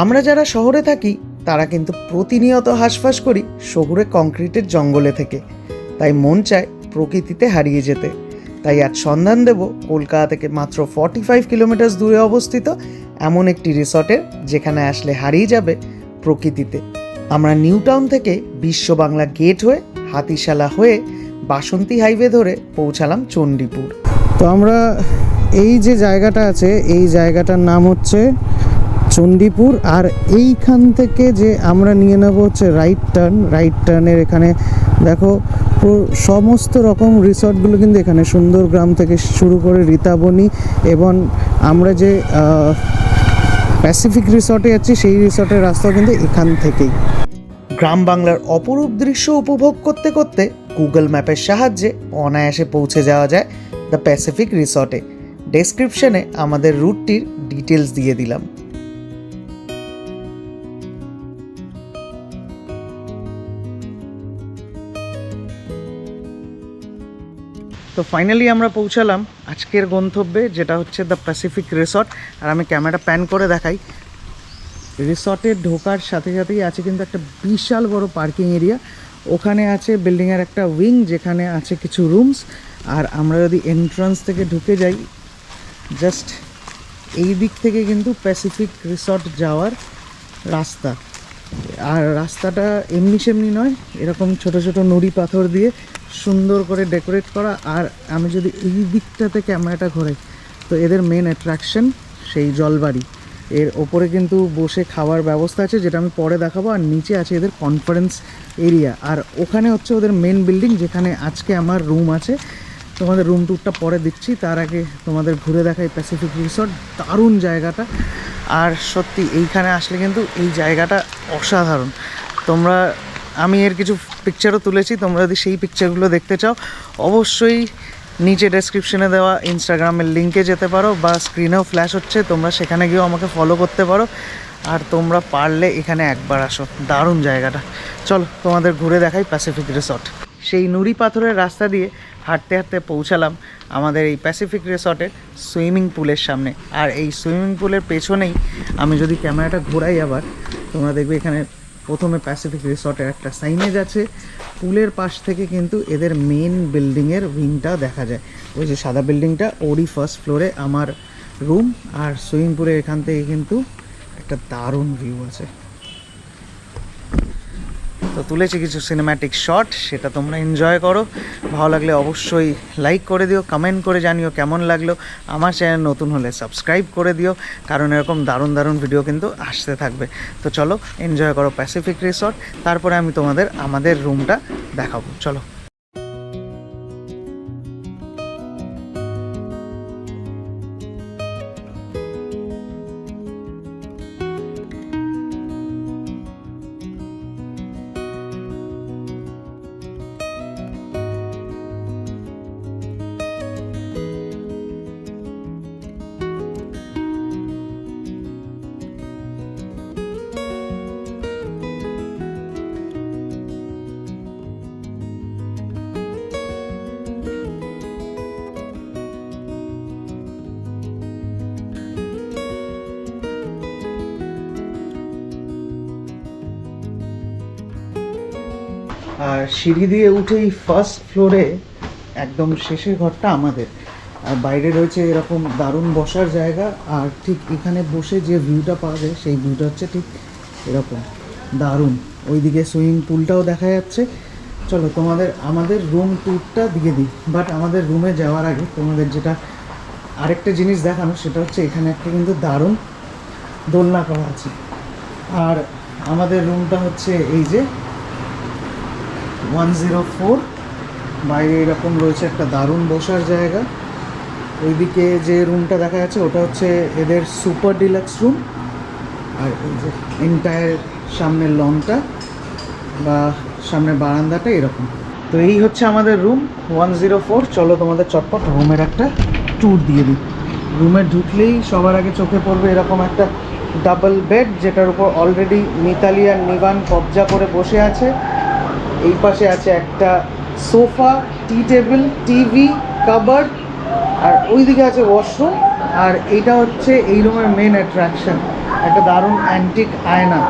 আমরা যারা শহরে থাকি, তারা কিন্তু প্রতিনিয়ত হাঁসফাঁস করি শহুরে কংক্রিটের জঙ্গলে থেকে। তাই মন চায় প্রকৃতিতে হারিয়ে যেতে। তাই আজ সন্ধান দেব কলকাতা থেকে মাত্র ফর্টি ফাইভ কিলোমিটার দূরে অবস্থিত এমন একটি রিসর্টের, যেখানে আসলে হারিয়ে যাবে প্রকৃতিতে। আমরা নিউ টাউন থেকে বিশ্ব বাংলা গেট হয়ে, হাতিশালা হয়ে, বাসন্তী হাইওয়ে ধরে পৌঁছালাম চণ্ডীপুর। তো আমরা এই যে জায়গাটা আছে, এই জায়গাটার নাম হচ্ছে চণ্ডীপুর, আর এইখান থেকে যে আমরা নিয়ে নেব হচ্ছে রাইট টার্ন রাইট টার্নের এখানে দেখো সমস্ত রকম রিসর্টগুলো কিন্তু এখানে সুন্দর গ্রাম থেকে শুরু করে রীতাবনী এবং আমরা যে প্যাসিফিক রিসর্টে যাচ্ছি, সেই রিসর্টের রাস্তাও কিন্তু এখান থেকেই। গ্রাম বাংলার অপরূপ দৃশ্য উপভোগ করতে করতে গুগল ম্যাপের সাহায্যে অনায়াসে পৌঁছে যাওয়া যায় দ্য প্যাসিফিক রিসর্টে ডেসক্রিপশনে আমাদের রুটটির ডিটেলস দিয়ে দিলাম। তো ফাইনালি আমরা পৌঁছালাম আজকের গন্তব্যে, যেটা হচ্ছে দ্য প্যাসিফিক রিসর্ট আর আমি ক্যামেরা প্যান করে দেখাই। রিসর্টে ঢোকার সাথে সাথেই আছে কিন্তু একটা বিশাল বড় পার্কিং এরিয়া ওখানে আছে বিল্ডিংয়ের একটা উইং যেখানে আছে কিছু রুমস আর আমরা যদি এন্ট্রান্স থেকে ঢুকে যাই জাস্ট এই দিক থেকে কিন্তু প্যাসিফিক রিসর্ট যাওয়ার রাস্তা। আর রাস্তাটা এমনি সেমনি নয়, এরকম ছোট ছোট নুড়ি পাথর দিয়ে সুন্দর করে ডেকোরেট করা। আর আমি যদি এই দিকটাতে ক্যামেরাটা ঘোরাই, তো এদের মেন অ্যাট্রাকশন সেই জলবাড়ি। এর ওপরে কিন্তু বসে খাওয়ার ব্যবস্থা আছে, যেটা আমি পরে দেখাবো। আর নিচে আছে এদের কনফারেন্স এরিয়া আর ওখানে হচ্ছে ওদের মেন বিল্ডিং যেখানে আজকে আমার রুম আছে। তোমাদের রুম ট্যুরটা পরে দিচ্ছি। তার আগে তোমাদের ঘুরে দেখাই প্যাসিফিক রিসর্ট দারুণ জায়গাটা। আর সত্যি, এইখানে আসলে কিন্তু এই জায়গাটা অসাধারণ। তোমরা, আমি এর কিছু পিকচারও তুলেছি। তোমরা যদি সেই পিকচারগুলো দেখতে চাও, অবশ্যই নিচে ডেসক্রিপশনে দেওয়া ইনস্টাগ্রামের লিঙ্কে যেতে পারো বা স্ক্রিনেও ফ্ল্যাশ হচ্ছে। তোমরা সেখানে গিয়েও আমাকে ফলো করতে পারো। আর তোমরা পারলে এখানে একবার আসো। দারুণ জায়গাটা। চলো, তোমাদের ঘুরে দেখাই প্যাসিফিক রিসর্ট সেই নুড়ি পাথরের রাস্তা দিয়ে হাঁটতে হাঁটতে পৌঁছালাম আমাদের এই প্যাসিফিক রিসর্টের সুইমিং পুলের সামনে। আর এই সুইমিং পুলের পেছনেই আমি যদি ক্যামেরাটা ঘোরাই আবার, তোমরা দেখবে এখানে প্রথমে প্যাসিফিক রিসর্টের একটা সাইনেজ আছে। পুলের পাশ থেকে কিন্তু এদের মেন বিল্ডিংয়ের উইংটা দেখা যায়। ওই যে সাদা বিল্ডিংটা ওরই ফার্স্ট ফ্লোরে আমার রুম আর সুইমিং পুলের এখান থেকে কিন্তু একটা দারুণ ভিউ আছে। তো তুলেছি কিছু সিনেম্যাটিক শট সেটা তোমরা এনজয় করো। ভালো লাগলে অবশ্যই লাইক করে দিও কমেন্ট করে জানিও কেমন লাগল। আমার চ্যানেল নতুন হলে সাবস্ক্রাইব করে দিও, কারণ এরকম দারুণ দারুণ ভিডিও কিন্তু আসতে থাকবে। তো চলো এনজয় করো প্যাসিফিক রিসর্ট তারপরে আমি তোমাদের আমাদের রুমটা দেখাবো। চলো। আর সিঁড়ি দিয়ে উঠেই ফার্স্ট ফ্লোরে একদম শেষের ঘরটা আমাদের। আর বাইরে রয়েছে এরকম দারুণ বসার জায়গা, আর ঠিক এখানে বসে যে ভিউটা পাওয়া যায়, সেই ভিউটা হচ্ছে ঠিক এরকম, দারুণ। ওইদিকে সুইমিং পুলটাও দেখা যাচ্ছে। চলো তোমাদের, আমাদের রুম ট্যুরটা দিয়ে দিই। বাট আমাদের রুমে যাওয়ার আগে তোমাদের যেটা আরেকটা জিনিস দেখানো, সেটা হচ্ছে এখানে একটা কিন্তু দারুণ দোলনা করা আছে। আর আমাদের রুমটা হচ্ছে এই যে ওয়ান জিরো ফোর। বাইরে এরকম রয়েছে একটা দারুণ বসার জায়গা। ওইদিকে যে রুমটা দেখা যাচ্ছে, ওটা হচ্ছে এদের সুপার ডিলাক্স রুম আর এই যে এন্টায়ার সামনের লনটা বা সামনের বারান্দাটা এরকম। তো এই হচ্ছে আমাদের রুম ওয়ান জিরো ফোর। চলো তোমাদের চটপট রুমের একটা ট্যুর দিয়ে দিই। রুমে ঢুকলেই সবার আগে চোখে পড়বে এরকম একটা ডাবল বেড যেটার উপর অলরেডি মিতালি আর নিবান কবজা করে বসে আছে। এই পাশে আছে একটা sofa, tea table, TV, cupboard, আর ওইদিকে আছে ওয়াশরুম, আর এটা হচ্ছে এই রুমের মেন অ্যাট্রাকশন একটা দারুণ অ্যান্টিক আয়না।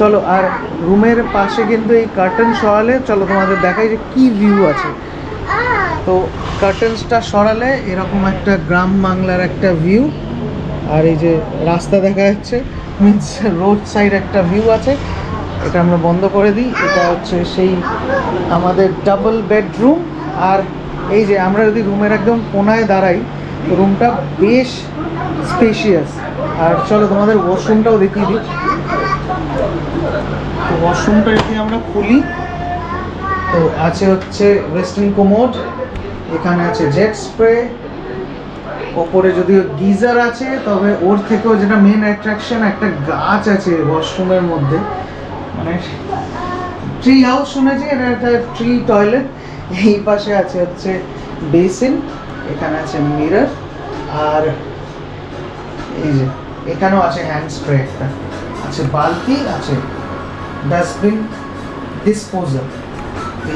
চলো, আর রুমের পাশে কিন্তু এই কার্টেন সরালে, চলো তোমাদের দেখাই যে কি ভিউ আছে। তো কার্টেন্সটা সরালে এরকম একটা গ্রাম বাংলার একটা ভিউ আর এই যে রাস্তা দেখা যাচ্ছে মিনস রোড সাইড একটা ভিউ আছে। এটা আমরা বন্ধ করে দিই। এটা হচ্ছে সেই আমাদের ডাবল বেডরুম আর এই যে আমরা যদি রুমের একদম কোনায় দাঁড়াই রুমটা বেশ স্পেশিয়াস আর চলো তোমাদের ওয়াশরুমটাও দেখিয়ে দিই। তো ওয়াশরুমটা যদি আমরা খুলি, তো আছে হচ্ছে ওয়েস্টার্ন কোমোড এখানে আছে জেট স্প্রে ওপরে যদিও গিজার আছে, তবে ওর থেকেও যেটা মেন অ্যাট্রাকশন একটা গাছ আছে ওয়াশরুমের মধ্যে। মানে ট্রি হাউস শুনেছি, এটা একটা ট্রি টয়লেট এই পাশে আছে হচ্ছে বেসিন এখানে আছে মিরর আর এই যে, এখানেও আছে হ্যান্ড স্প্রে একটা। আছে বালতি, আছে ডাস্টবিন ডিসপোজাল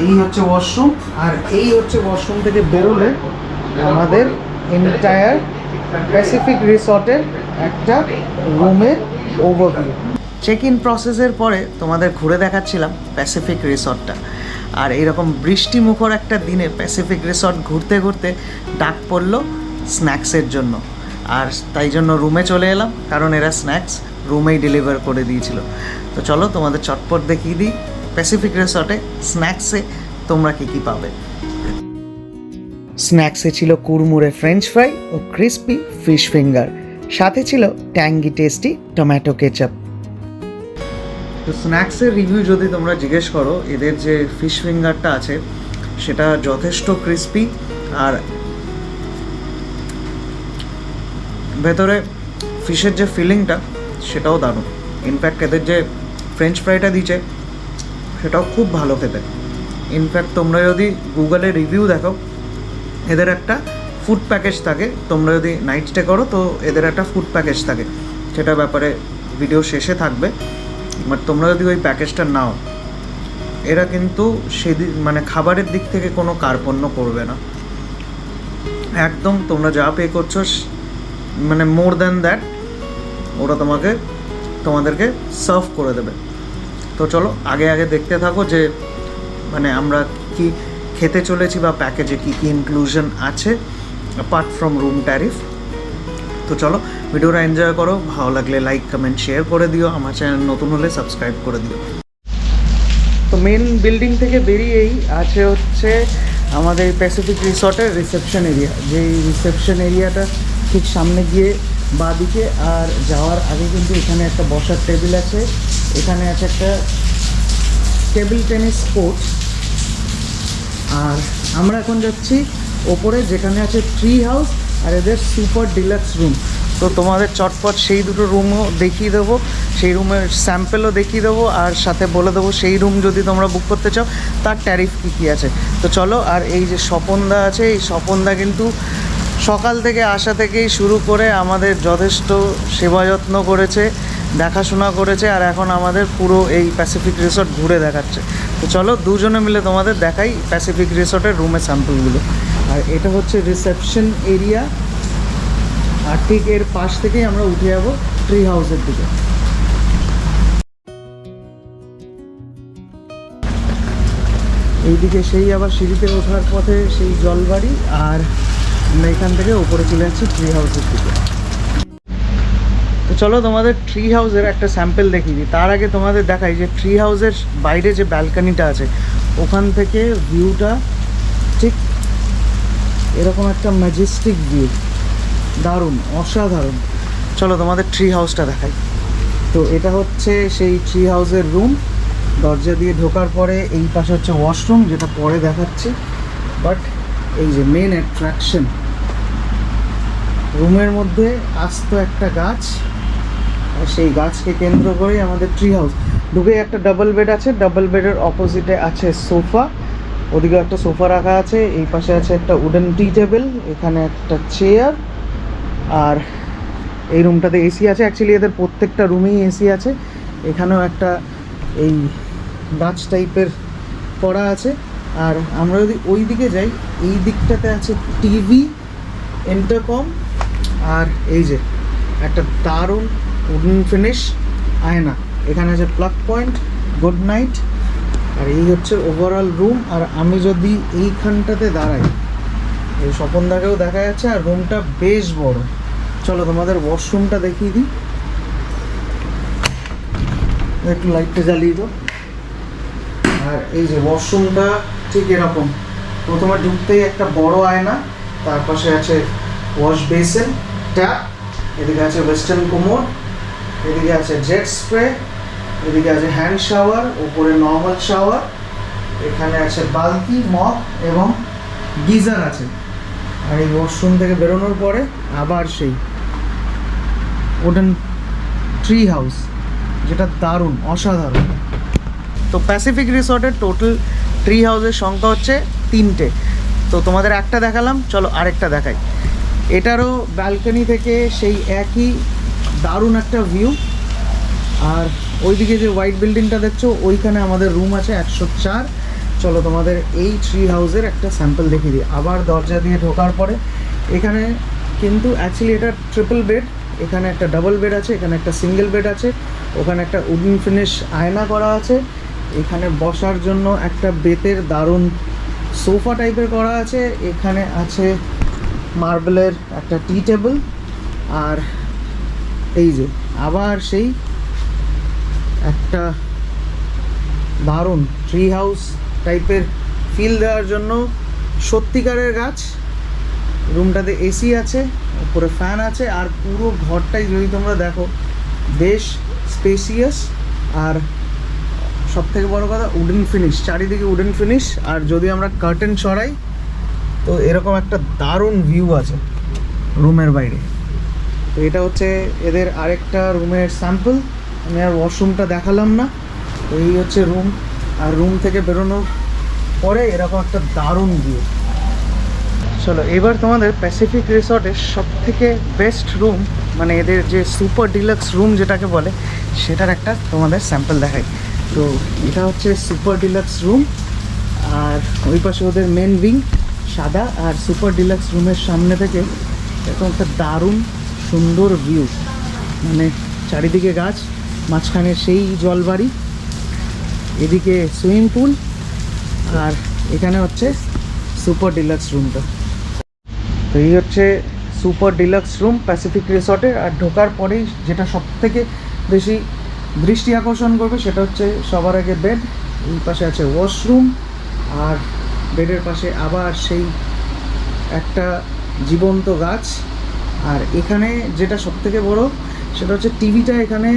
এই হচ্ছে ওয়াশরুম আর এই হচ্ছে ওয়াশরুম থেকে বেরোলে আমাদের এন্টায়ার প্যাসিফিক রিসর্টের একটা রুমের ওভারভিউ চেক ইন প্রসেসের পরে তোমাদের ঘুরে দেখাচ্ছিলাম প্যাসিফিক রিসর্টটা আর এইরকম বৃষ্টি মুখর একটা দিনে প্যাসিফিক রিসর্ট ঘুরতে ঘুরতে ডাক পড়ল স্ন্যাক্সের জন্য। আর তাই জন্য রুমে চলে এলাম, কারণ এরা স্ন্যাক্স রুমেই ডেলিভার করে দিয়েছিল। তো চলো তোমাদের চটপট দেখিয়ে দিই প্যাসিফিক রিসর্টে স্ন্যাক্সে তোমরা কী কী পাবে। স্ন্যাক্সে ছিল কুরমুরে ফ্রেঞ্চ ফ্রাই ও ক্রিস্পি ফিশ ফিঙ্গার সাথে ছিল ট্যাঙ্গি টেস্টি টমেটো কেচাপ তো স্ন্যাক্সের রিভিউ যদি তোমরা জিজ্ঞেস করো, এদের যে ফিশ ফিঙ্গারটা আছে, সেটা যথেষ্ট ক্রিস্পি আর ভেতরে ফিশের যে ফিলিংটা সেটাও দারুণ। ইনফ্যাক্ট এদের যে ফ্রেঞ্চ ফ্রাইটা দিচ্ছে সেটাও খুব ভালো খেতে। ইনফ্যাক্ট তোমরা যদি গুগলে রিভিউ দেখো, এদের একটা ফুড প্যাকেজ থাকে। তোমরা যদি নাইট স্টে করো, তো এদের একটা ফুড প্যাকেজ থাকে। সেটা ব্যাপারে ভিডিও শেষে থাকবে। বাট তোমরা যদি ওই প্যাকেজটা নাও, এরা কিন্তু সেদিন মানে খাবারের দিক থেকে কোনো কার্পণ্য করবে না। একদম তোমরা যা পে করছ মানে মোর দ্যান দ্যাট ওরা তোমাকে, তোমাদেরকে সার্ভ করে দেবে। তো চলো, আগে আগে দেখতে থাকো যে মানে আমরা কি খেতে চলেছি বা প্যাকেজে কি কি ইনক্লুশন আছে অ্যাপার্ট ফ্রম রুম ট্যারিফ তো চলো ভিডিওটা এনজয় করো। ভালো লাগলে লাইক কমেন্ট শেয়ার করে দিও। আমার চ্যানেল নতুন হলে সাবস্ক্রাইব করে দিও। তো মেন বিল্ডিং থেকে বেরিয়েই আছে হচ্ছে আমাদের প্যাসিফিক রিসর্টের রিসেপশন এরিয়া যেই রিসেপশন এরিয়াটা ঠিক সামনে গিয়ে বাঁদিকে আর যাওয়ার আগে কিন্তু এখানে একটা বসার টেবিল আছে। এখানে আছে একটা টেবিল টেনিস কোর্ট আর আমরা এখন যাচ্ছি ওপরে যেখানে আছে ট্রি হাউস আর এদের সুপার ডিলাক্স রুম তো তোমাদের চটপট সেই দুটো রুমও দেখিয়ে দেবো, সেই রুমের স্যাম্পেলও দেখিয়ে দেবো, আর সাথে বলে দেবো সেই রুম যদি তোমরা বুক করতে চাও, তার ট্যারিফ কী কী আছে। তো চলো, আর এই যে স্বপনদা আছে, এই স্বপনদা কিন্তু সকাল থেকে আসা থেকেই শুরু করে আমাদের যথেষ্ট সেবা যত্ন করেছে, দেখাশোনা করেছে, আর এখন আমাদের পুরো এই প্যাসিফিক রিসর্ট ঘুরে দেখাচ্ছে। তো চলো, দুজনে মিলে তোমাদের দেখাই প্যাসিফিক রিসর্টের রুমের স্যাম্পলগুলো আর এটা হচ্ছে রিসেপশন এরিয়া আর ঠিক এর পাশ থেকেই আমরা উঠে যাব ট্রি হাউসের দিকে। এইদিকে সেই আবার সিঁড়িতে ওঠার পথে সেই জলবাড়ি আর আমরা এখান থেকে ওপরে চলে যাচ্ছি ট্রি হাউসের দিকে। তো চলো তোমাদের ট্রি হাউসের একটা স্যাম্পল দেখিয়ে দিই। তার আগে তোমাদের দেখাই যে ট্রি হাউসের বাইরে যে ব্যালকানিটা আছে, ওখান থেকে ভিউটা ঠিক এরকম একটা ম্যাজেস্টিক ভিউ দারুণ, অসাধারণ। চলো তোমাদের ট্রি হাউসটা দেখাই। তো এটা হচ্ছে সেই ট্রি হাউসের রুম দরজা দিয়ে ঢোকার পরে এই পাশে হচ্ছে ওয়াশরুম যেটা পরে দেখাচ্ছি। বাট এই যে মেন অ্যাট্রাকশন রুমের মধ্যে আস্ত একটা গাছ। আর সেই গাছকে কেন্দ্র করেই আমাদের ট্রি হাউস ঢুকে একটা ডাবল বেড আছে ডাবল বেডের অপোজিটে আছে সোফা ওদিকে একটা সোফা রাখা আছে, এই পাশে আছে একটা উডেন টি টেবিল এখানে একটা চেয়ার আর এই রুমটাতে এসি আছে। অ্যাকচুয়ালি এদের প্রত্যেকটা রুমেই এসি আছে। এখানেও একটা এই গাছ টাইপের করা আছে। আর আমরা যদি ওই দিকে যাই, এই দিকটাতে আছে টিভি, ইন্টারকম, আর এই যে একটা দারুণ উডেন ফিনিশ আয়না। এখানে আছে প্লাগ পয়েন্ট, গুড নাইট। আর এই হচ্ছে ওভারঅল রুম আর আমি যদি এইখানটাতে দাঁড়াই, এই স্বপনদাকেও দেখা যাচ্ছে, আর রুমটা বেশ বড়। চলো তোমাদের ওয়াশরুমটা দেখিয়ে দিই। একটু লাইটটা জ্বালিয়ে দাও। আর এই যে ওয়াশরুমটা ঠিক এরকম। প্রথমে ঢুকতেই একটা বড় আয়না, তার পাশে আছে ওয়াশ বেসিন ট্যাপ এদিকে আছে ওয়েস্টার্ন কোমোড এদিকে আছে জেট স্প্রে এদিকে আছে হ্যান্ড শাওয়ার উপরে নর্মাল শাওয়ার এখানে আছে বালতি, মগ এবং গিজার আছে। আর এই ওয়াশরুম থেকে বেরোনোর পরে আবার সেই। ওডেন ট্রি হাউস যেটা দারুণ, অসাধারণ। তো প্যাসিফিক রিসর্টের টোটাল ট্রি হাউসের সংখ্যা হচ্ছে তিনটে। তো তোমাদের একটা দেখালাম, চলো আরেকটা দেখাই। এটারও ব্যালকনি থেকে সেই একই দারুণ একটা ভিউ আর ওইদিকে যে হোয়াইট বিল্ডিংটা দেখছ, ওইখানে আমাদের রুম আছে একশো চার। চলো তোমাদের এই ট্রি হাউসের একটা স্যাম্পল দেখিয়ে দিই। আবার দরজা দিয়ে ঢোকার পরে, এখানে কিন্তু অ্যাকচুয়ালি এটা ট্রিপল বেড এখানে একটা ডাবল বেড আছে, এখানে একটা সিঙ্গেল বেড আছে, ওখানে একটা উডেন ফিনিশ আয়না করা আছে, এখানে বসার জন্য একটা বেতের দারুণ সোফা টাইপের করা আছে, এখানে আছে মার্বেলের একটা টি টেবিল, আর এই যে, আবার সেই একটা দারুণ ট্রি হাউস টাইপের ফিল দেওয়ার জন্য সত্যিকারের গাছ রুমটাতে এসি আছে উপরে ফ্যান আছে, আর পুরো ঘরটাই যদি তোমরা দেখো, বেশ স্পেসিয়াস আর সব থেকে বড় কথা উডেন ফিনিশ চারিদিকে উডেন ফিনিশ আর যদি আমরা কার্টেন সরাই, তো এরকম একটা দারুণ ভিউ আছে রুমের বাইরে। তো এটা হচ্ছে এদের আরেকটা রুমের স্যাম্পল আমি আর ওয়াশরুমটা দেখালাম না, তো এই হচ্ছে রুম আর রুম থেকে বেরোনোর পরে এরকম একটা দারুণ ভিউ চলো, এবার তোমাদের প্যাসিফিক রিসর্টের সব থেকে বেস্ট রুম মানে এদের যে সুপার ডিলাক্স রুম যেটাকে বলে, সেটার একটা তোমাদের স্যাম্পল দেখাই। তো এটা হচ্ছে সুপার ডিলাক্স রুম আর ওই পাশে ওদের মেন উইং সাদা, আর সুপার ডিলাক্স রুমের সামনে থেকে এরকম একটা দারুণ সুন্দর ভিউ মানে চারিদিকে গাছ, মাঝখানে সেই জলবাড়ি, এদিকে সুইমিং পুল আর এখানে হচ্ছে সুপার ডিলাক্স রুমটা এই হচ্ছে সুপার ডিলাক্স রুম প্যাসিফিক রিসর্টের আর ঢোকার পরেই যেটা সব থেকে বেশি দৃষ্টি আকর্ষণ করবে সেটা হচ্ছে সবার আগে বেড এই পাশে আছে ওয়াশরুম আর বেডের পাশে আবার সেই একটা জীবন্ত গাছ। আর এখানে যেটা সব থেকে বড় সেটা হচ্ছে টিভিটা এখানে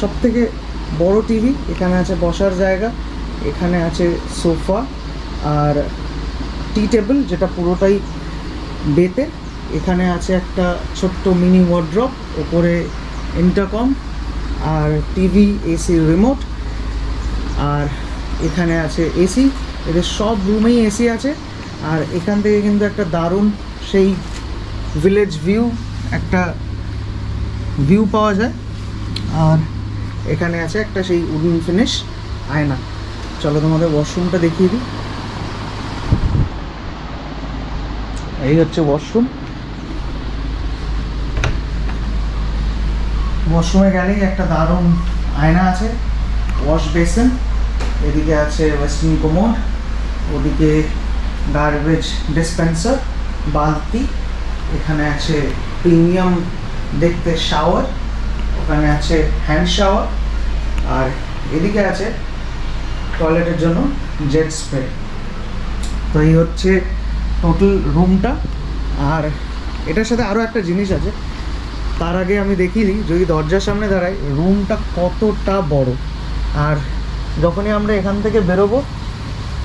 সব থেকে বড় টিভি এখানে আছে বসার জায়গা, এখানে আছে সোফা, আর টি টেবিল যেটা পুরোটাই বেতে। এখানে আছে একটা ছোট্ট মিনি ওয়ার্ড্রপ ওপরে ইন্টারকম আর টিভি, এসি রিমোট আর এখানে আছে এসি। এদের সব রুমেই এসি আছে। আর এখান থেকে কিন্তু একটা দারুণ সেই ভিলেজ ভিউ একটা ভিউ পাওয়া যায়। আর এখানে আছে একটা সেই উডেন ফিনিশ আয়না। চলো তোমাদের ওয়াশরুমটা দেখিয়ে দিই। এই হচ্ছে ওয়াশরুম ওয়াশরুমে গেলেই একটা দারুণ আয়না আছে ওয়াশ বেসিন এদিকে আছে ওয়েস্টার্ন কোমোড ওদিকে গার্বেজ ডিসপেন্সার বালতি। এখানে আছে প্রিমিয়াম দেখতে শাওয়ার ওখানে আছে হ্যান্ড শাওয়ার আর এদিকে আছে টয়লেটের জন্য জেট স্প্রে তো এই হচ্ছে টোটাল রুমটা আর এটার সাথে আরও একটা জিনিস আছে। তার আগে আমি দিই, যদি দরজার সামনে দাঁড়াই রুমটা কতটা বড়। আর যখনই আমরা এখান থেকে বেরোবো,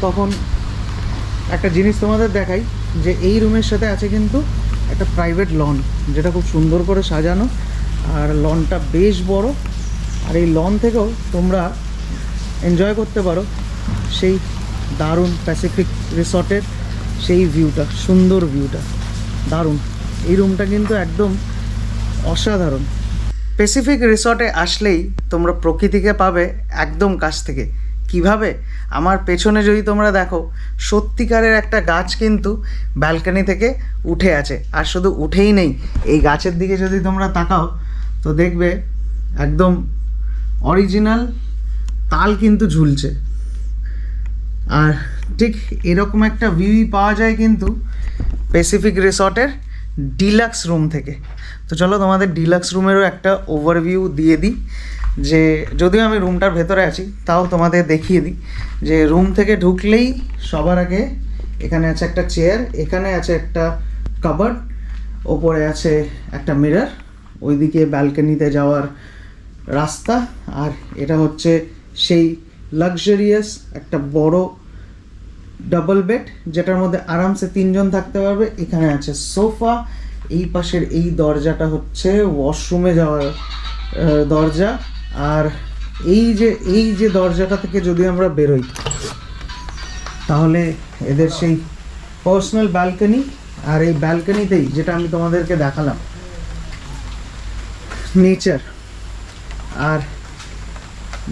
তখন একটা জিনিস তোমাদের দেখাই, যে এই রুমের সাথে আছে কিন্তু একটা প্রাইভেট লন যেটা খুব সুন্দর করে সাজানো। আর লনটা বেশ বড়। আর এই লন থেকেও তোমরা এনজয় করতে পারো সেই দারুণ প্যাসিফিক রিসর্টের সেই ভিউটা সুন্দর ভিউটা দারুণ। এই রুমটা কিন্তু একদম অসাধারণ। প্যাসিফিক রিসর্টে আসলেই তোমরা প্রকৃতিকে পাবে একদম কাছ থেকে। কীভাবে? আমার পেছনে যদি তোমরা দেখো, সত্যিকারের একটা গাছ কিন্তু ব্যালকনি থেকে উঠে আছে। আর শুধু উঠেই নেই, এই গাছের দিকে যদি তোমরা তাকাও, তো দেখবে একদম অরিজিনাল তাল কিন্তু ঝুলছে। আর ঠিক এরকম একটা ভিউই পাওয়া যায় কিন্তু প্যাসিফিক রিসর্টের ডিলাক্স রুম থেকে। তো চলো তোমাদের ডিলাক্স রুমেরও একটা ওভারভিউ দিয়ে দিই, যে যদিও আমি রুমটার ভেতরে আছি, তাও তোমাদের দেখিয়ে দিই, যে রুম থেকে ঢুকলেই সবার আগে এখানে আছে একটা চেয়ার এখানে আছে একটা কাবার্ড ওপরে আছে একটা মিরর ওইদিকে ব্যালকনিতে যাওয়ার রাস্তা, আর এটা হচ্ছে সেই লাক্সারিয়াস একটা বড় ডাবল বেড যেটার মধ্যে আরামসে তিনজন থাকতে পারবে, এখানে আছে সোফা, এই পাশের এই দরজাটা হচ্ছে ওয়াশরুমে যাওয়ার দরজা, আর এই যে এই যে দরজাটা থেকে যদি আমরা বেরোই, তাহলে এদের সেই পার্সোনাল ব্যালকনি আর এই ব্যালকনিতেই যেটা আমি তোমাদেরকে দেখালাম নেচার আর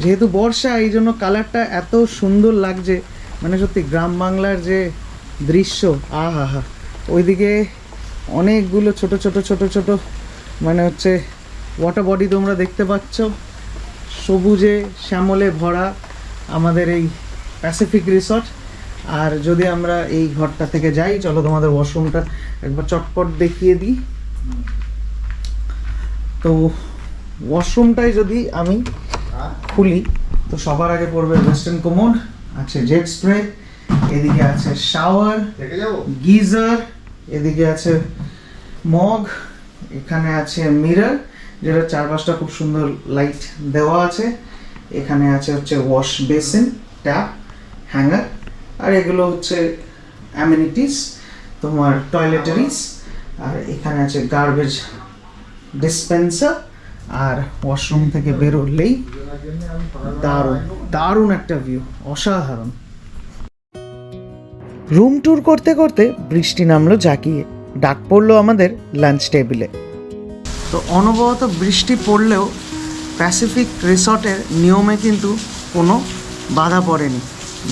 যেহেতু বর্ষা এই জন্য কালারটা এত সুন্দর লাগছে মানে সত্যি গ্রাম বাংলার যে দৃশ্য আহা হা ওইদিকে অনেকগুলো ছোট ছোট ছোট ছোট মানে হচ্ছে ওয়াটার বডি তোমরা দেখতে পাচ্ছ। সবুজে, শ্যামলে ভরা আমাদের এই প্যাসিফিক রিসর্ট আর যদি আমরা এই ঘরটা থেকে যাই, চলো তোমাদের ওয়াশরুমটা একবার চটপট দেখিয়ে দিই। তো ওয়াশরুমটাই যদি আমি খুলি, তো সবার আগে পড়বে ওয়েস্টার্ন কোমোড আছে জেট স্প্রে এদিকে আছে শাওয়ার গিজার এদিকে আছে মগ এখানে আছে মিরর যেটা চারপাশটা খুব সুন্দর লাইট দেওয়া আছে। এখানে আছে হচ্ছে ওয়াশ বেসিন ট্যাপ হ্যাঙ্গার আর এগুলো হচ্ছে অ্যামিনিটিস তোমার টয়লেটারিস আর এখানে আছে গার্বেজ ডিসপেন্সার আর ওয়াশরুম থেকে বেরোলেই দারুণ দারুণ একটা ভিউ অসাধারণ। রুম ট্যুর করতে করতে বৃষ্টি নামলো জাকিয়ে, ডাক পড়ল আমাদের লাঞ্চ টেবিলে তো অনবরত বৃষ্টি পড়লেও প্যাসিফিক রিসর্টের নিয়মে কিন্তু কোনো বাধা পড়েনি।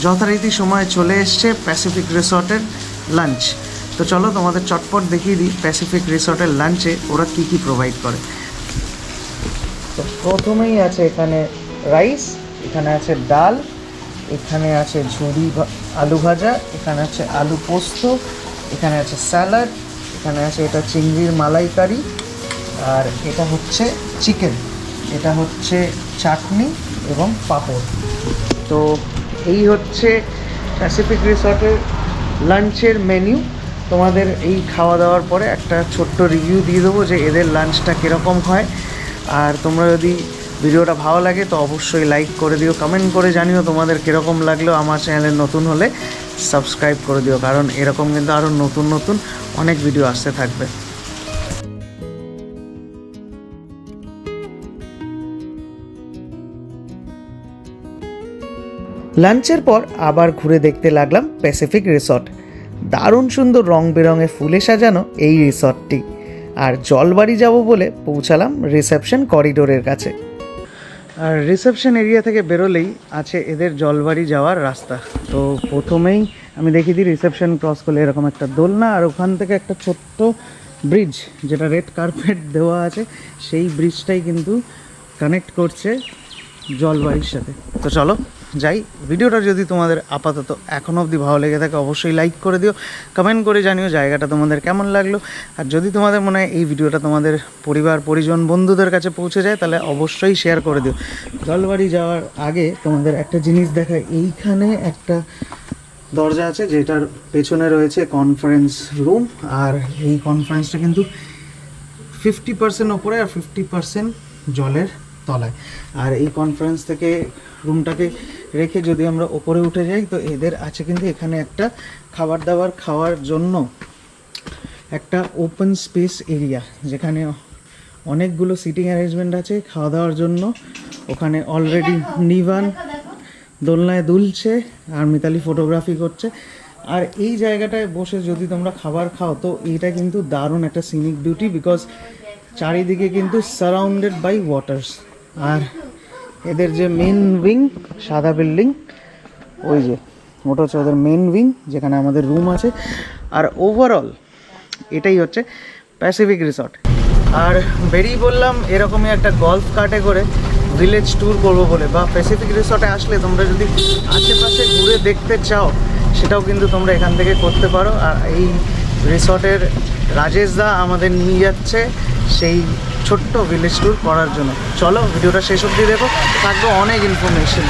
যথারীতি সময় চলে এসছে প্যাসিফিক রিসর্টের লাঞ্চ তো চলো তোমাদের চটপট দেখিয়ে দিই প্যাসিফিক রিসর্টের লাঞ্চে ওরা কী কী প্রোভাইড করে। প্রথমেই আছে এখানে রাইস, এখানে আছে ডাল, এখানে আছে ঝুড়ি আলু ভাজা, এখানে আছে আলু পোস্ত, এখানে আছে স্যালাড, এখানে আছে এটা চিংড়ির মালাইকারি, আর এটা হচ্ছে চিকেন, এটা হচ্ছে চাটনি এবং পাঁপড়। তো এই হচ্ছে প্যাসিফিক রিসর্টের লাঞ্চের মেনু। তোমাদের এই খাওয়া দাওয়ার পরে একটা ছোট্ট রিভিউ দিয়ে দেবো যে এদের লাঞ্চটা কীরকম হয়। আর তোমরা যদি ভিডিওটা ভালো লাগে, তো অবশ্যই লাইক করে দিও কমেন্ট করে জানিও তোমাদের কীরকম লাগল আমার চ্যানেলে নতুন হলে সাবস্ক্রাইব করে দিও, কারণ এরকম কিন্তু আরও নতুন নতুন অনেক ভিডিও আসতে থাকবে। লাঞ্চের পর আবার ঘুরে দেখতে লাগলাম প্যাসিফিক রিসর্ট দারুণ সুন্দর রং বেরঙে ফুলে সাজানো এই রিসর্টটি আর জলবাড়ি যাব বলে পৌঁছালাম রিসেপশন করিডোরের কাছে। আর রিসেপশন এরিয়া থেকে বেরোলেই আছে এদের জলবাড়ি যাওয়ার রাস্তা। তো প্রথমেই আমি দেখি দিই রিসেপশন ক্রস করলে এরকম একটা দোলনা আর ওখান থেকে একটা ছোট্ট ব্রিজ যেটা রেড কার্পেট দেওয়া আছে, সেই ব্রিজটাই কিন্তু কানেক্ট করছে জলবাড়ির সাথে। তো চলো। যাই, ভিডিওটা যদি তোমাদের আপাতত এখন অবধি ভালো লেগে থাকে, অবশ্যই লাইক করে দিও কমেন্ট করে জানিও জায়গাটা তোমাদের কেমন লাগল। আর যদি তোমাদের মনে হয় এই ভিডিওটা তোমাদের পরিবার, পরিজন, বন্ধুদের কাছে পৌঁছে যায়, তাহলে অবশ্যই শেয়ার করে দিও। জলবাড়ি যাওয়ার আগে তোমাদের একটা জিনিস দেখায় এইখানে একটা দরজা আছে, যেটার পেছনে রয়েছে কনফারেন্স রুম আর এই কনফারেন্সটা কিন্তু ফিফটি পার্সেন্ট ওপরে আর ফিফটি পার্সেন্ট জলের তলায়। আর এই কনফারেন্স থেকে রুমটাকে রেখে যদি আমরা ওপরে উঠে যাই, তো এদের আছে কিন্তু এখানে একটা খাবার দাবার খাওয়ার জন্য একটা ওপেন স্পেস এরিয়া যেখানে অনেকগুলো সিটিং অ্যারেঞ্জমেন্ট আছে খাওয়া দাওয়ার জন্য। ওখানে অলরেডি নিভান দোলনায় দুলছে আর মিতালি ফটোগ্রাফি করছে। আর এই জায়গাটায় বসে যদি তোমরা খাবার খাও, তো এটা কিন্তু দারুণ একটা সিনিক বিউটি বিকজ চারিদিকে কিন্তু সারাউন্ডেড বাই ওয়াটার্স আর এদের যে মেন উইং সাদা বিল্ডিং ওই যে, ওটা হচ্ছে ওদের মেন উইং যেখানে আমাদের রুম আছে। আর ওভারঅল এটাই হচ্ছে প্যাসিফিক রিসর্ট আর বেরিয়ে বললাম এরকমই একটা গল্ফ কার্টে করে ভিলেজ ট্যুর করব বলে। বা প্যাসিফিক রিসর্টে আসলে তোমরা যদি আশেপাশে ঘুরে দেখতে চাও, সেটাও কিন্তু তোমরা এখান থেকে করতে পারো। আর এই রিসর্টের রাজেশ দা আমাদের নিয়ে যাচ্ছে, সেই ছোট্ট ভিলেজ ট্যুর করার জন্য। চলো, ভিডিওটা শেষ অবধি দেখো, থাকবে অনেক ইনফরমেশন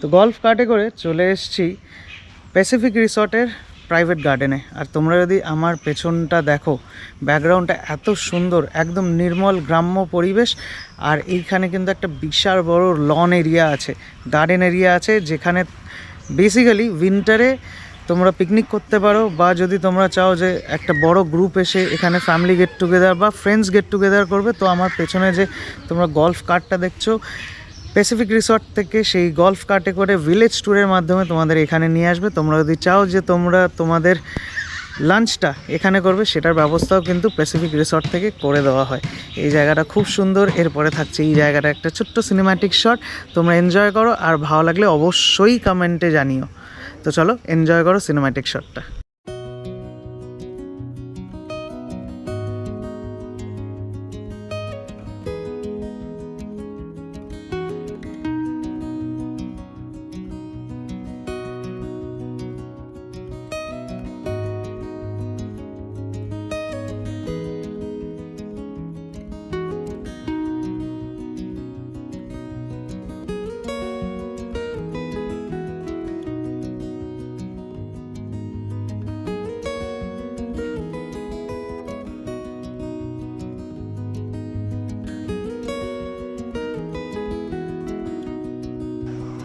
তো গল্ফ কার্টে করে চলে এসেছি প্যাসিফিক রিসর্টের প্রাইভেট গার্ডেনে আর তোমরা যদি আমার পেছনটা দেখো ব্যাকগ্রাউন্ডটা এত সুন্দর, একদম নির্মল গ্রাম্য পরিবেশ। আর এইখানে কিন্তু একটা বিশাল বড় লন এরিয়া আছে গার্ডেন এরিয়া আছে, যেখানে বেসিক্যালি উইন্টারে তোমরা পিকনিক করতে পারো, বা যদি তোমরা চাও যে একটা বড় গ্রুপ এসে এখানে ফ্যামিলি গেট টুগেদার বা ফ্রেন্ডস গেট টুগেদার করবে, তো আমার পেছনে যে তোমরা গল্ফ কার্টটা দেখছ প্যাসিফিক রিসর্ট থেকে সেই গল্ফ কার্টে করে ভিলেজ ট্যুরের মাধ্যমে তোমাদের এখানে নিয়ে আসবে। তোমরা যদি চাও যে তোমরা তোমাদের লাঞ্চটা এখানে করবে, সেটার ব্যবস্থাও কিন্তু প্যাসিফিক রিসর্ট থেকে করে দেওয়া হয়। এই জায়গাটা খুব সুন্দর, এরপরে থাকছে এই জায়গাটা একটা ছোট্ট সিনেম্যাটিক শট তোমরা এনজয় করো, আর ভালো লাগলে অবশ্যই কমেন্টে জানিও। তো চলো এনজয় করো সিনেম্যাটিক শটটা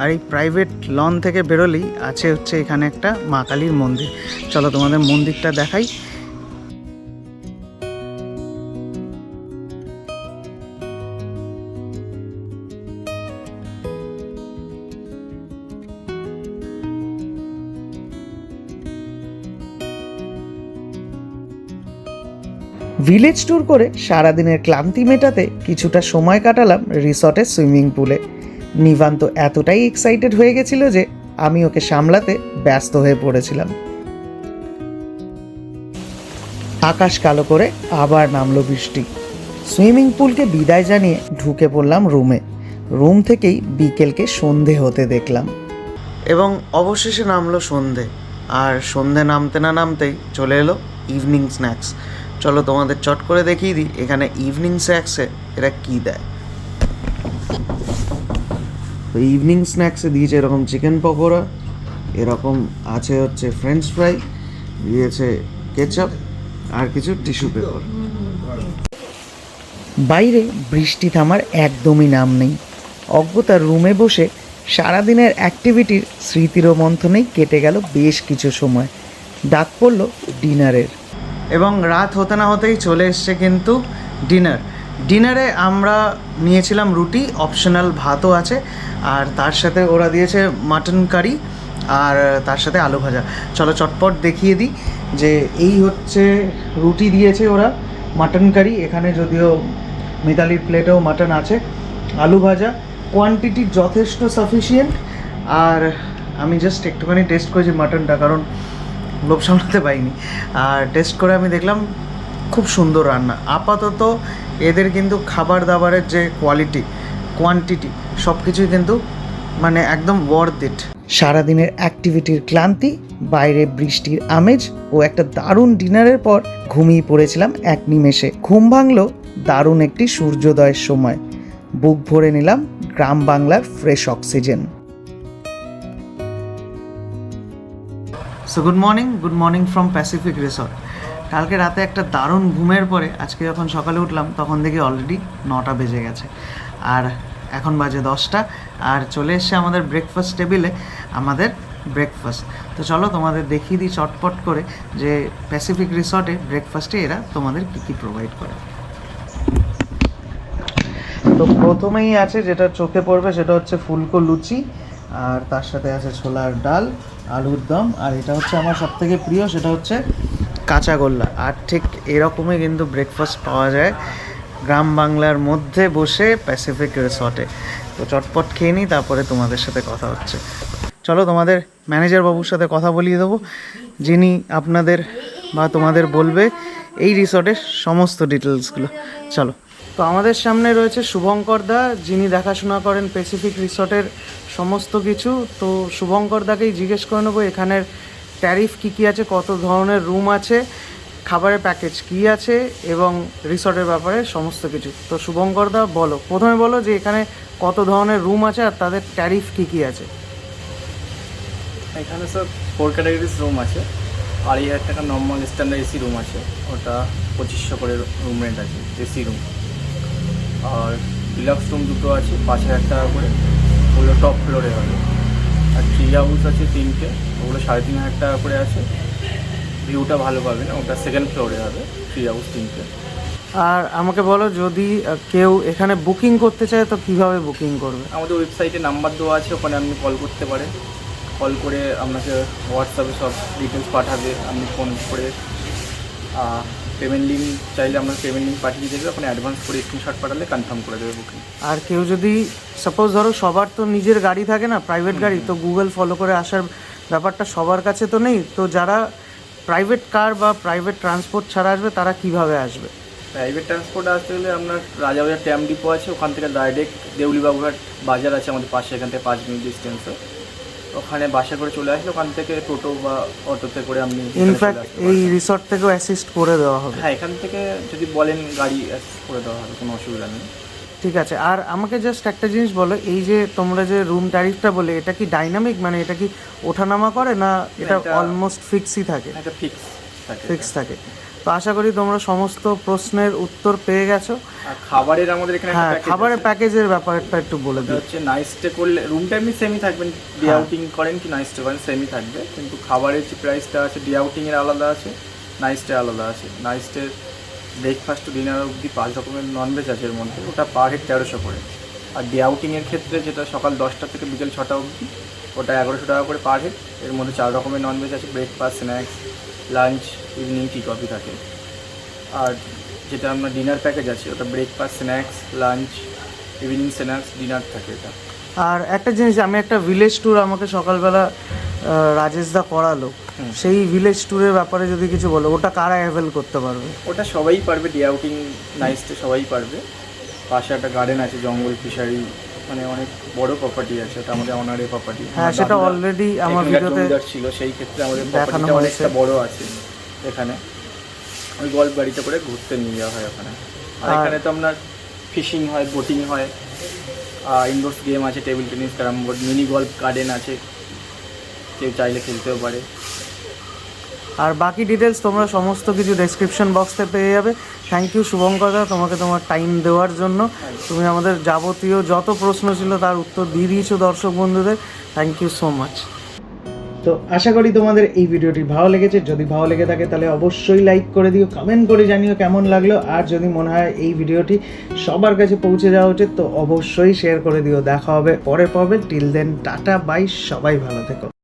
আর এই প্রাইভেট লন থেকে বেরোলেই আছে হচ্ছে এখানে একটা মা কালীর মন্দির। চলো তোমাদের মন্দিরটা দেখাই। ভিলেজ ট্যুর করে সারাদিনের ক্লান্তি মেটাতে কিছুটা সময় কাটালাম রিসর্টের সুইমিং পুলে নিবান্ত এতটাই এক্সাইটেড হয়ে গেছিল যে আমি ওকে সামলাতে ব্যস্ত হয়ে পড়েছিলাম। আকাশ কালো করে আবার নামলো বৃষ্টি। সুইমিং পুলকে বিদায় জানিয়ে ঢুকে পড়লাম রুমে। রুম থেকেই বিকেলকে সন্ধে হতে দেখলাম। এবং অবশেষে নামলো সন্ধে। আর সন্ধে নামতে না নামতেই চলে এলো ইভিনিং স্ন্যাক্স চলো তোমাদের চট করে দেখিয়ে দিই এখানে ইভিনিং স্ন্যাক্সে এরা কী দেয়। তো ইভিনিং স্ন্যাক্সে দিয়েছে এরকম চিকেন পকোড়া এরকম আছে হচ্ছে ফ্রেঞ্চ ফ্রাই দিয়েছে কেচাপ আর কিছু টিস্যু পেপার বাইরে বৃষ্টি থামার একদমই নাম নেই। অজ্ঞতার রুমে বসে সারাদিনের অ্যাক্টিভিটির স্মৃতির মন্থনেই কেটে গেল বেশ কিছু সময়। ডাক পড়ল ডিনারের এবং রাত হতে না হতেই চলে এসছে কিন্তু ডিনার ডিনারে আমরা নিয়েছিলাম রুটি অপশনাল ভাতও আছে, আর তার সাথে ওরা দিয়েছে মাটন কারি আর তার সাথে আলু ভাজা। চলো চটপট দেখিয়ে দিই যে এই হচ্ছে রুটি দিয়েছে ওরা মাটন কারি এখানে যদিও মিতালির প্লেটেও মাটন আছে, আলু ভাজা কোয়ান্টিটি যথেষ্ট সাফিসিয়েন্ট আর আমি জাস্ট একটুখানি টেস্ট করেছি মাটনটা কারণ লোভ সামলাতে পারিনি। আর টেস্ট করে আমি দেখলাম খুব সুন্দর রান্না। আপাতত এদের কিন্তু খাবার দাবারের যে কোয়ালিটি কোয়ান্টিটি সব কিছুই কিন্তু মানে একদম ওয়ার্থ ইট সারাদিনের অ্যাক্টিভিটির ক্লান্তি, বাইরে বৃষ্টির আমেজ ও একটা দারুণ ডিনারের পর ঘুমিয়ে পড়েছিলাম এক নিমেষে। ঘুম ভাঙলো দারুণ একটি সূর্যোদয়ের সময়। বুক ভরে নিলাম গ্রাম বাংলার fresh oxygen so good morning good morning from Pacific resort কালকে রাতে একটা দারুণ ঘুমের পরে আজকে যখন সকালে উঠলাম, তখন দেখি অলরেডি নটা বেজে গেছে। আর এখন বাজে দশটা। আর চলে এসছে আমাদের ব্রেকফাস্ট টেবিলে আমাদের ব্রেকফাস্ট তো চলো তোমাদের দেখিয়ে দিই চটপট করে যে প্যাসিফিক রিসর্টে ব্রেকফাস্টে এরা তোমাদের কী কী প্রোভাইড করে। তো প্রথমেই আছে যেটা চোখে পড়বে, সেটা হচ্ছে ফুলকো লুচি, আর তার সাথে আছে ছোলার ডাল, আলুর দম, আর এটা হচ্ছে আমার সব থেকে প্রিয়, সেটা হচ্ছে কাঁচা গোল্লা। আর ঠিক এরকমই কিন্তু ব্রেকফাস্ট পাওয়া যায় গ্রাম বাংলার মধ্যে বসে প্যাসিফিক রিসর্টে তো চটপট খেয়ে নিই, তারপরে তোমাদের সাথে কথা হচ্ছে। চলো তোমাদের ম্যানেজার বাবুর সাথে কথা বলিয়ে দেবো। যিনি আপনাদের বা তোমাদের বলবে এই রিসর্টের সমস্ত ডিটেলসগুলো চলো। তো আমাদের সামনে রয়েছে শুভঙ্কর দা, যিনি দেখাশোনা করেন প্যাসিফিক রিসর্টের সমস্ত কিছু। তো শুভঙ্কর দাকেই জিজ্ঞেস করে নেব, এখানের ট্যারিফ কী কী আছে, কত ধরনের রুম আছে, খাবারের প্যাকেজ কী আছে এবং রিসর্টের ব্যাপারে সমস্ত কিছু। তো শুভঙ্কর দা, বলো। প্রথমে বলো যে এখানে কত ধরনের রুম আছে আর তাদের ট্যারিফ কী কী আছে। এখানে স্যার ফোর ক্যাটাগরিজ রুম আছে। আড়াই হাজার টাকা নর্মাল স্ট্যান্ডার্ড এসি রুম আছে। ওটা পঁচিশশো করে রুম রেন্ট আছে এসি রুম আর ডিলাক্স রুম দুটো আছে, পাঁচ হাজার টাকা করে। ওগুলো টপ ফ্লোরে হবে। আর ট্রি হাউস আছে তিনটে ওগুলো সাড়ে তিন হাজার টাকা করে আছে। ভিউটা ভালো পাবে না ওটা সেকেন্ড ফ্লোরে হবে ট্রি হাউস তিনটে। আর আমাকে বলো যদি কেউ এখানে বুকিং করতে চায় তো কীভাবে বুকিং করবে? আমাদের ওয়েবসাইটে নাম্বার দেওয়া আছে ওখানে আপনি কল করতে পারেন। কল করে আপনাকে হোয়াটসঅ্যাপে সব ডিটেলস পাঠাবে আপনি ফোন করে পেমেন্ট লিঙ্ক চাইলে আমরা পেমেন্ট লিঙ্ক পাঠিয়ে দেবে ওখানে অ্যাডভান্স করে স্ক্রিনশট পাঠালে কনফার্ম করে দেবে বুকিং আর কেউ যদি সাপোজ ধরো সবার তো নিজের গাড়ি থাকে না প্রাইভেট গাড়ি তো গুগল ফলো করে আসার ব্যাপারটা সবার কাছে তো নেই তো যারা প্রাইভেট কার বা প্রাইভেট ট্রান্সপোর্ট ছাড়া আসবে তারা কীভাবে আসবে? প্রাইভেট ট্রান্সপোর্ট আসতে গেলে আপনার রাজাবাজার ট্যাম ডিপো আছে ওখান থেকে ডাইরেক্ট দেউলি বাবুঘাট বাজার আছে আমাদের পাশে এখান থেকে পাঁচ মিনিট ডিস্টেন্সে ওখানে বাসা করে চলে আসলে ওখান থেকে টোটো বা অটোতে করে আপনি ইনফ্যাক্ট এই। রিসর্ট থেকেও অ্যাসিস্ট করে দেওয়া হবে। হ্যাঁ এখান থেকে যদি বলেন গাড়ি assist করে দেওয়া হবে কোনো অসুবিধা নেই। ঠিক আছে আর আমাকে জাস্ট একটা জিনিস বলো এই যে তোমরা যে রুম ট্যারিফটা বলে এটা কি ডাইনামিক মানে এটা কি ওঠানামা করে না এটা এটা- অলমোস্ট ফিক্সই থাকে? একটা ফিক্স থাকে। ফিক্স থাকে। তো আশা করি তোমরা সমস্ত প্রশ্নের উত্তর পেয়ে গেছো। খাবারের আমাদের এখানে হ্যাঁ খাবারের। প্যাকেজের ব্যাপারটা একটু বলে দিই হচ্ছে নাইট স্টে করলে রুমটা এমনি সেমই থাকবেন ডে। আউটিং করেন কি নাইট স্টে করেন সেমই থাকবে। কিন্তু খাবারের যে প্রাইসটা আছে ডে আউটিংয়ের আলাদা আছে নাইট স্টে আলাদা আছে। Night stay breakfast to dinner অবধি পাঁচ রকমের ননভেজ আছে এর মধ্যে। ওটা পার হেড তেরোশো করে। আর ডে আউটিংয়ের ক্ষেত্রে যেটা সকাল দশটা থেকে বিকেল ছটা অবধি ওটা এগারোশো টাকা করে পার হেড এর মধ্যে চার রকমের ননভেজ আছে breakfast snacks lunch evening tea coffee থাকে। আর যেটা আপনার ডিনার প্যাকেজ আছে ওটা breakfast snacks lunch evening snacks dinner থাকে এটা। আর একটা জিনিস আমি একটা ভিলেজ ট্যুর আমাকে সকালবেলা রাজেশ দা করালো। সেই ভিলেজ ট্যুরের ব্যাপারে যদি কিছু বলো ওটা কারা অ্যাভেল করতে পারবে? ওটা সবাই পারবে ডে আউটিং নাইটসে সবাই পারবে। পাশে একটা গার্ডেন আছে জঙ্গল ফিশারি মানে অনেক বড় প্রপার্টি আছে ওটা আমাদের অনারে প্রপার্টি হ্যাঁ সেটা অলরেডি আমার ভিডিওতে ছিল সেই ক্ষেত্রে আমাদের প্রপার্টিটা অনেকটা বড় আছে। এখানে। ওই গল্প গাড়িতে করে ঘুরতে নিয়ে যাওয়া হয় ওখানে। আর এখানে তো আপনার ফিশিং হয় বোটিং হয় ইনডোরস গেম আছে table tennis carrom board mini golf garden আছে। কেউ চাইলে খেলতেও পারে। আর বাকি ডিটেলস তোমরা সমস্ত কিছু ডেসক্রিপশন বক্সে পেয়ে যাবে। থ্যাংক ইউ শুভঙ্কর দা তোমাকে তোমার টাইম দেওয়ার জন্য। তুমি আমাদের যাবতীয় যত প্রশ্ন ছিল তার উত্তর দিয়ে দিয়েছ দর্শক বন্ধুদের। থ্যাংক ইউ সো মাচ তো আশা করি তোমাদের এই ভিডিওটি ভালো লেগেছে। যদি ভালো লেগে থাকে, তাহলে অবশ্যই লাইক করে দিও কমেন্ট করে জানিও কেমন লাগল। আর যদি মনে হয় এই ভিডিওটি সবার কাছে পৌঁছে যাওয়া উচিত, তো অবশ্যই শেয়ার করে দিও। দেখা হবে পরে পাবে টিল দেন টাটা বাই সবাই ভালো থেকো।